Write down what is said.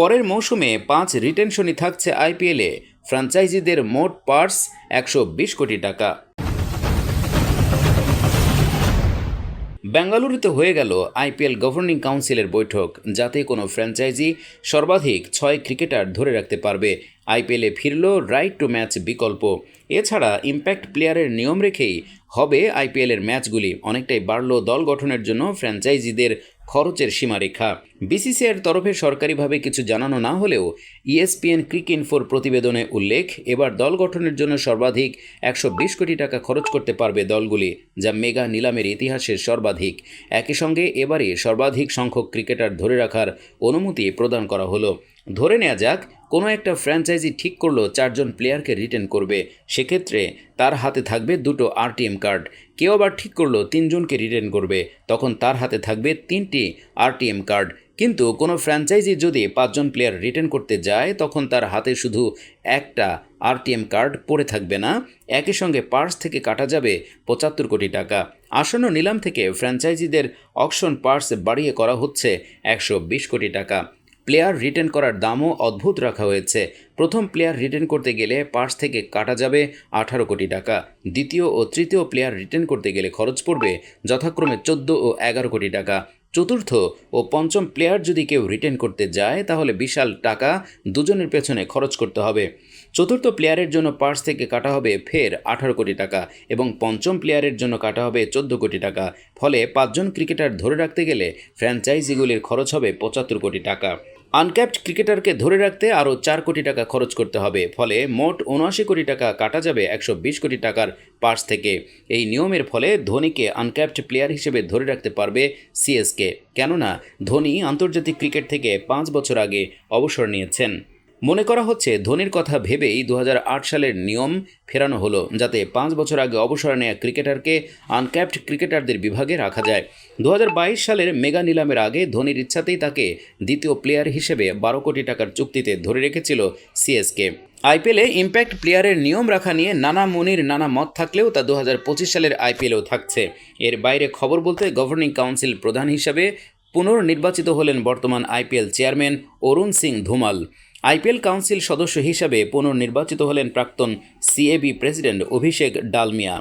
পরের মৌসুমে পাঁচ রিটেনশনই থাকছে আইপিএলে। ফ্র্যাঞ্চাইজিদের মোট পার্স একশো বিশ কোটি টাকা। বেঙ্গালুরুতে হয়ে গেল আইপিএল গভর্নিং কাউন্সিলের বৈঠক, যাতে কোনো ফ্র্যাঞ্চাইজি সর্বাধিক ছয় ক্রিকেটার ধরে রাখতে পারবে। আইপিএলে ফিরল রাইট টু ম্যাচ বিকল্প। এছাড়া ইম্প্যাক্ট প্লেয়ারের নিয়ম রেখেই হবে আইপিএলের ম্যাচগুলি অনেকটাই বাড়ল দল গঠনের জন্য ফ্র্যাঞ্চাইজিদের খরচের সীমারেখা। বিসিসিআইয়ের তরফে সরকারিভাবে কিছু জানানো না হলেও ইএসপিএন ক্রিক ইনফোর প্রতিবেদনে উল্লেখ, এবার দল গঠনের জন্য সর্বাধিক একশো বিশ কোটি টাকা খরচ করতে পারবে দলগুলি, যা মেগা নিলামের ইতিহাসের সর্বাধিক। একই সঙ্গে এবারে সর্বাধিক সংখ্যক ক্রিকেটার ধরে রাখার অনুমতি প্রদান করা হলো। ধরে নেওয়া যাক, কোনো একটা ফ্র্যাঞ্চাইজি ঠিক করল চারজন প্লেয়ারকে রিটেন করবে। সেক্ষেত্রে তার হাতে থাকবে দুটো আরটিএম কার্ড কেউ আবার ঠিক করল তিনজনকে রিটেন করবে, তখন তার হাতে থাকবে তিনটি আরটিএম কার্ড কিন্তু কোনো ফ্র্যাঞ্চাইজি যদি পাঁচজন প্লেয়ার রিটেন করতে যায়, তখন তার হাতে শুধু একটা আরটিএম কার্ড পড়ে থাকবে না। একই সঙ্গে পার্স থেকে কাটা যাবে পঁচাত্তর কোটি টাকা। আসন্ন নিলাম থেকে ফ্র্যাঞ্চাইজিদের অকশন পার্স বাড়িয়ে করা হচ্ছে একশো বিশ কোটি টাকা। প্লেয়ার রিটার্ন করার দামও অদ্ভুত রাখা হয়েছে। প্রথম প্লেয়ার রিটার্ন করতে গেলে পার্স থেকে কাটা যাবে আঠারো কোটি টাকা। দ্বিতীয় ও তৃতীয় প্লেয়ার রিটার্ন করতে গেলে খরচ পড়বে যথাক্রমে চোদ্দ ও এগারো কোটি টাকা। চতুর্থ ও পঞ্চম প্লেয়ার যদি কেউ রিটেন করতে যায়, তাহলে বিশাল টাকা দুজনের পেছনে খরচ করতে হবে। চতুর্থ প্লেয়ারের জন্য পার্স থেকে কাটা হবে ফের আঠারো কোটি টাকা এবং পঞ্চম প্লেয়ারের জন্য কাটা হবে চোদ্দ কোটি টাকা। ফলে পাঁচজন ক্রিকেটার ধরে রাখতে গেলে ফ্র্যাঞ্চাইজিগুলির খরচ হবে পঁচাত্তর কোটি টাকা। আনক্যাপড ক্রিকেটারকে ধরে রাখতে আরও চার কোটি টাকা খরচ করতে হবে, ফলে মোট উনআশি কোটি টাকা কাটা যাবে একশো বিশ কোটি টাকার পার্স থেকে। এই নিয়মের ফলে ধোনিকে আনক্যাপড প্লেয়ার হিসেবে ধরে রাখতে পারবে সিএসকে। কেননা, ধোনি আন্তর্জাতিক ক্রিকেট থেকে পাঁচ বছর আগে অবসর নিয়েছেন। মনে করা হচ্ছে ধোনির কথা ভেবেই দু হাজার আট সালের নিয়ম ফেরানো হলো, যাতে পাঁচ বছর আগে অবসর নেওয়া ক্রিকেটারকে আনক্যাপড ক্রিকেটারদের বিভাগে রাখা যায়। দু হাজার বাইশ সালের মেগা নিলামের আগে ধোনির ইচ্ছাতেই তাকে দ্বিতীয় প্লেয়ার হিসেবে বারো কোটি টাকার চুক্তিতে ধরে রেখেছিল সিএসকে। আইপিএলে ইম্প্যাক্ট প্লেয়ারের নিয়ম রাখা নিয়ে নানা মনির, নানা মত থাকলেও তা দু হাজার পঁচিশ সালের আইপিএলেও থাকছে। এর বাইরে খবর বলতে গভর্নিং কাউন্সিল প্রধান হিসাবে পুনর্নির্বাচিত হলেন বর্তমান IPL chairman Arun Singh Dhumal. IPL council সদস্য হিসাবে পুনর্নির্বাচিত হলেন প্রাক্তন সিএবি প্রেসিডেন্ট অভিষেক ডালমিয়া।